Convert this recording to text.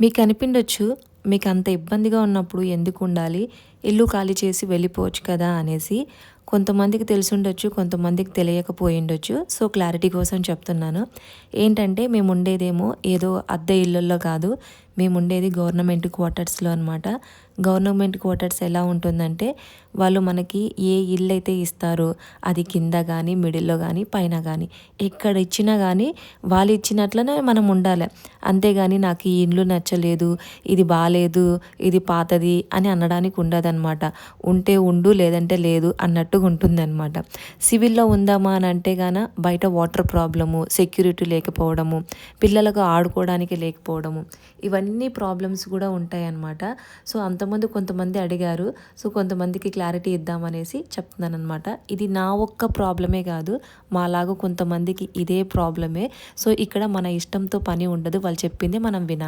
మీకు అనిపిండొచ్చు మీకు అంత ఇబ్బందిగా ఉన్నప్పుడు ఎందుకు ఉండాలి? ఇల్లు ఖాళీ చేసి వెళ్ళిపోవచ్చు కదా అనేసి కొంతమందికి తెలిసి ఉండొచ్చు కొంతమందికి తెలియకపోయిండొచ్చు. సో క్లారిటీ కోసం చెప్తున్నాను. ఏంటంటే మేము ఉండేదేమో ఏదో అద్దె ఇళ్ళల్లో కాదు. మేము ఉండేది గవర్నమెంట్ క్వార్టర్స్లో అనమాట గవర్నమెంట్ క్వార్టర్స్ ఎలా ఉంటుందంటే వాళ్ళు మనకి ఏ ఇల్లు అయితే ఇస్తారో అది కింద కానీ మిడిల్లో కానీ పైన కానీ ఎక్కడ ఇచ్చినా కానీ వాళ్ళు ఇచ్చినట్లనే మనం ఉండాలి. అంతేగాని నాకు ఈ ఇల్లు నచ్చలేదు ఇది బాగాలేదు ఇది పాతది అని అనడానికి ఉండదన్నమాట. ఉంటే ఉండు లేదంటే లేదు అన్నట్టు ఉంటుంది ఉంటుందన్నమాట సివిల్లో ఉందామా అని అంటే గాన బయట వాటర్ ప్రాబ్లము సెక్యూరిటీ లేకపోవడము పిల్లలకు ఆడుకోవడానికి లేకపోవడము ఇవన్నీ ప్రాబ్లమ్స్ కూడా ఉంటాయి అన్నమాట సో అంతమంది కొంతమంది అడిగారు. సో కొంతమందికి క్లారిటీ ఇద్దామనేసి చెప్తున్నాను అనమాట ఇది నా ఒక్క ప్రాబ్లమే కాదు మాలాగా కొంతమందికి ఇదే ప్రాబ్లమే. సో ఇక్కడ మన ఇష్టంతో పని ఉండదు వాళ్ళు చెప్పింది మనం వినాలి.